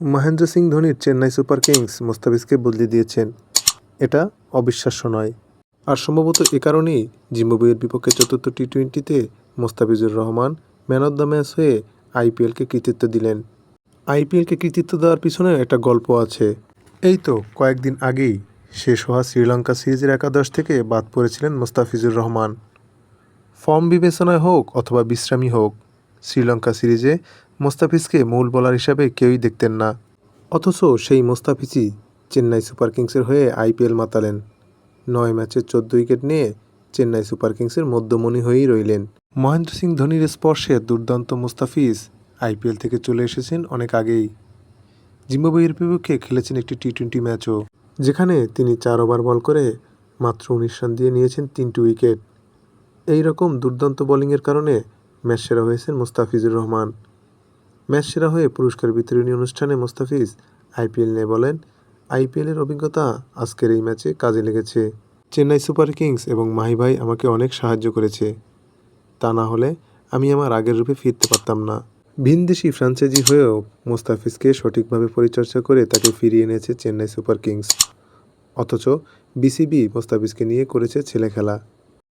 মহেন্দ্র সিং ধোনির Chennai Super Kings মোস্তাফিজকে বদলে দিয়েছেন। এটা অবিশ্বাস্য নয়। আর সম্ভবত এ কারণেই জিম্বাবুয়ের বিপক্ষে চতুর্থ টি টোয়েন্টিতে Mustafizur Rahman man of the match হয়ে আইপিএলকে কৃতিত্ব দিলেন। আইপিএলকে কৃতিত্ব দেওয়ার পিছনে একটা গল্প আছে। এই তো কয়েকদিন আগেই শেষ হওয়া শ্রীলঙ্কা সিরিজের একাদশ থেকে বাদ পড়েছিলেন মোস্তাফিজুর রহমান। ফর্ম বিবেচনায় হোক অথবা বিশ্রামই হোক শ্রীলঙ্কা সিরিজে মোস্তাফিজকে মূল বোলার হিসাবে কেউই দেখতেন না। অথচ সেই মোস্তাফিজই চেন্নাই সুপার কিংসের হয়ে আইপিএল মাতালেন। নয় ম্যাচে চোদ্দ উইকেট নিয়ে চেন্নাই সুপার কিংসের মধ্যমণি হয়েই রইলেন। মহেন্দ্র সিং ধোনির স্পর্শে দুর্দান্ত মুস্তাফিজ আইপিএল থেকে চলে এসেছেন অনেক আগেই। জিম্বাবুয়ের বিপক্ষে খেলেছেন একটি টি টোয়েন্টি ম্যাচও, যেখানে তিনি চার ওভার বল করে মাত্র উনিশ রান দিয়ে নিয়েছেন তিনটি উইকেট। এই রকম দুর্দান্ত বোলিংয়ের কারণে ম্যাচ সেরা হয়েছেন মুস্তাফিজুর রহমান। ম্যাচ সেরা হয়ে পুরস্কার বিতরণী অনুষ্ঠানে মুস্তাফিজ আইপিএল নিয়ে বলেন, আইপিএলের অভিজ্ঞতা আজকের এই ম্যাচে কাজে লেগেছে। চেন্নাই সুপার কিংস এবং মাহি ভাই আমাকে অনেক সাহায্য করেছে। তা না হলে আমি আমার আগের রূপে ফিরতে পারতাম না। ভিনদেশি ফ্র্যাঞ্চাইজি হয়েও মোস্তাফিজকে সঠিকভাবে পরিচর্যা করে তাকে ফিরিয়ে এনেছে চেন্নাই সুপার কিংস। অথচ বিসিবি মোস্তাফিজকে নিয়ে করেছে ছেলে খেলা